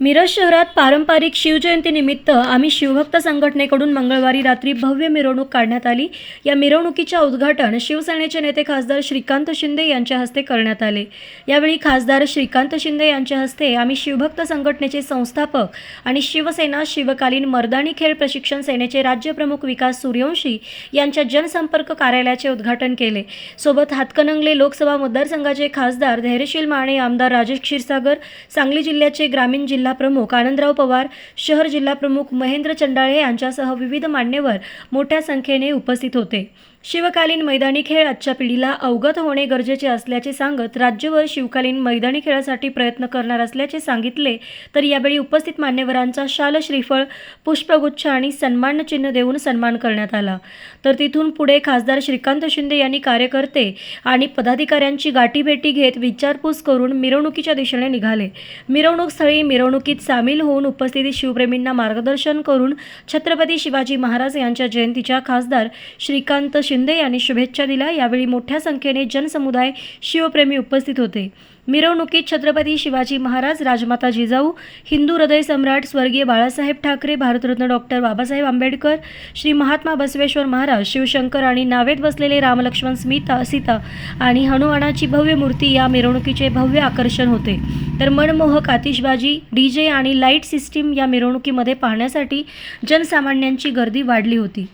मिरज शहरात पारंपरिक शिवजयंतीनिमित्त आम्ही शिवभक्त संघटनेकडून मंगळवारी रात्री भव्य मिरवणूक काढण्यात आली. या मिरवणुकीच्या उद्घाटन शिवसेनेचे नेते खासदार श्रीकांत शिंदे यांच्या हस्ते करण्यात आले. यावेळी खासदार श्रीकांत शिंदे यांच्या हस्ते आम्ही शिवभक्त संघटनेचे संस्थापक आणि शिवसेना शिवकालीन मर्दानी खेळ प्रशिक्षण सेनेचे राज्यप्रमुख विकास सूर्यवंशी यांच्या जनसंपर्क कार्यालयाचे उद्घाटन केले. सोबत हातकणंगले लोकसभा मतदारसंघाचे खासदार धैर्यशील माने आमदार राजेश क्षीरसागर सांगली जिल्ह्याचे ग्रामीण जिल्हा प्रमुख आनंदराव पवार शहर जिल्हा प्रमुख महेंद्र चंडाळे यांच्यासह विविध मान्यवर मोठ्या संख्येने उपस्थित होते. शिवकालीन मैदानी खेळ आजच्या पिढीला अवगत होणे गरजेचे असल्याचे सांगत राज्यभर शिवकालीन मैदानी खेळासाठी प्रयत्न करणार असल्याचे सांगितले तर यावेळी उपस्थित मान्यवरांचा शाल श्रीफळ पुष्पगुच्छ आणि सन्मान चिन्ह देऊन सन्मान करण्यात आला. तर तिथून पुढे खासदार श्रीकांत शिंदे यांनी कार्यकर्ते आणि पदाधिकाऱ्यांची गाठीभेटी घेत विचारपूस करून मिरवणुकीच्या दिशेने निघाले. मिरवणूक स्थळी मिरवणुकीत सामील होऊन उपस्थित शिवप्रेमींना मार्गदर्शन करून छत्रपती शिवाजी महाराज यांच्या जयंतीच्या खासदार श्रीकांत शिंदे यांनी शुभेच्छा दिल्या. यावेळी मोठ्या संख्येने जनसमुदाय शिवप्रेमी उपस्थित होते. मिरवणुकीत छत्रपती शिवाजी महाराज राजमाता जिजाऊ हिंदू हृदय सम्राट स्वर्गीय बाळासाहेब ठाकरे भारतरत्न डॉक्टर बाबासाहेब आंबेडकर श्री महात्मा बसवेश्वर महाराज शिवशंकर आणि नावेत बसलेले रामलक्ष्मण स्मिता सीता आणि हनुमानाची भव्य मूर्ती या मिरवणुकीचे भव्य आकर्षण होते. तर मनमोहक आतिषबाजी डी जे आणि लाइट सिस्टीम या मिरवणुकीमध्ये पाहण्यासाठी जनसामान्यांची गर्दी वाढली होती.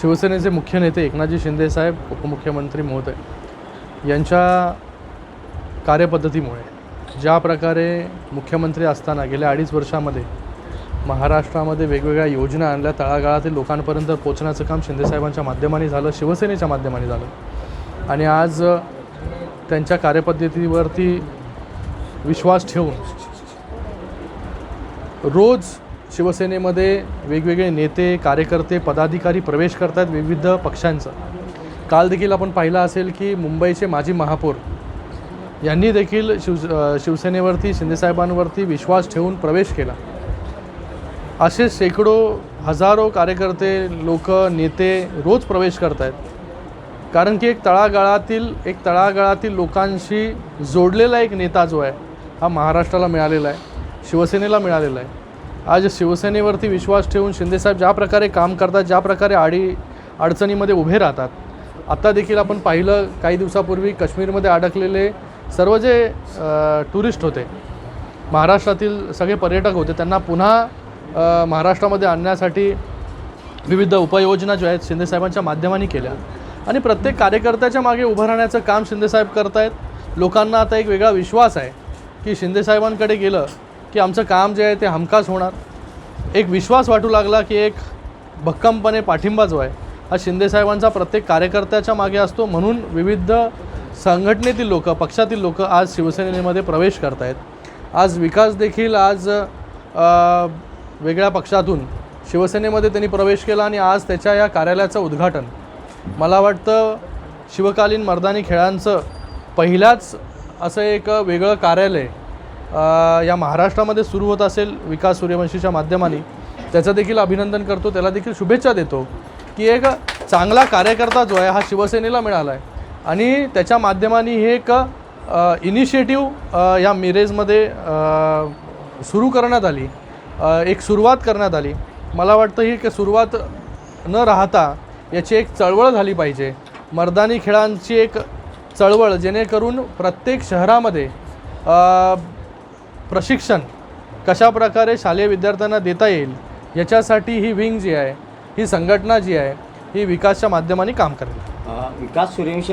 शिवसेनेचे मुख्य नेते एकनाथजी शिंदेसाहेब उपमुख्यमंत्री महोदय यांच्या कार्यपद्धतीमुळे ज्या प्रकारे मुख्यमंत्री असताना गेल्या अडीच वर्षामध्ये महाराष्ट्रामध्ये वेगवेगळ्या योजना आणल्या तळागाळातील लोकांपर्यंत पोचण्याचं काम शिंदेसाहेबांच्या माध्यमाने झालं शिवसेनेच्या माध्यमाने झालं. आणि आज त्यांच्या कार्यपद्धतीवरती विश्वास ठेवून रोज शिवसेनेमध्ये वेगवेगळे नेते कार्यकर्ते पदाधिकारी प्रवेश करत आहेत विविध पक्षांचा. काल देखील आपण पाहिलं असेल की मुंबईचे माजी महापौर यांनी देखील शिव शिवसेनेवरती शिंदेसाहेबांवरती विश्वास ठेवून प्रवेश केला. असे शेकडो हजारो कार्यकर्ते लोक नेते रोज प्रवेश करत आहेत कारण की एक तळागाळातील एक तळागाळातील लोकांशी जोडलेला एक नेता जो आहे हा महाराष्ट्राला मिळालेला आहे शिवसेनेला मिळालेला आहे. आज शिवसेनेवरती विश्वास ठेवून शिंदेसाहेब ज्या प्रकारे काम करतात ज्या प्रकारे आडी अडचणीमध्ये उभे राहतात आत्ता देखील आपण पाहिलं काही दिवसापूर्वी काश्मीरमध्ये अडकलेले सर्व जे टुरिस्ट होते महाराष्ट्रातील सगळे पर्यटक होते त्यांना पुन्हा महाराष्ट्रामध्ये आणण्यासाठी विविध उपाययोजना ज्या आहेत शिंदेसाहेबांच्या माध्यमाने केल्या. आणि प्रत्येक कार्यकर्त्याच्या मागे उभं राहण्याचं काम शिंदेसाहेब करत आहेत लोकांना आता एक वेगळा विश्वास आहे की शिंदेसाहेबांकडे गेलं की आमचं काम जे आहे ते हमखास होणार. एक विश्वास वाटू लागला की एक भक्कमपणे पाठिंबा जो आहे हा शिंदेसाहेबांचा प्रत्येक कार्यकर्त्याच्या मागे असतो. म्हणून विविध संघटनेतील लोक पक्षातील लोक आज शिवसेनेमध्ये प्रवेश करत आहेत आज विकास देखील आज वेगळ्या पक्षातून शिवसेनेमध्ये त्यांनी प्रवेश केला आणि आज त्याच्या या कार्यालयाचं उद्घाटन. मला वाटतं शिवकालीन मर्दानी खेळांचं पहिल्याच असं एक वेगळं कार्यालय या महाराष्ट्रामध्ये सुरू होत असेल विकास सूर्यवंशीच्या माध्यमाने त्याचं देखील अभिनंदन करतो. त्याला देखील शुभेच्छा देतो की एक चांगला कार्यकर्ता जो आहे हा शिवसेनेला मिळाला आहे आणि त्याच्या माध्यमाने हे एक इनिशिएटिव्ह या मिरेजमध्ये सुरू करण्यात आली. एक सुरुवात करण्यात आली. मला वाटतं ही एक सुरुवात न राहता याची एक चळवळ झाली पाहिजे. मर्दानी खेळांची एक चळवळ जेणेकरून प्रत्येक शहरामध्ये प्रशिक्षण कशा प्रकारे शालेय विद्यार्थ्यांना देता येईल याच्यासाठी ही विंग जी आहे ही संघटना जी आहे ही विकासच्या माध्यमाने काम करेल. विकास सूर्यवंशी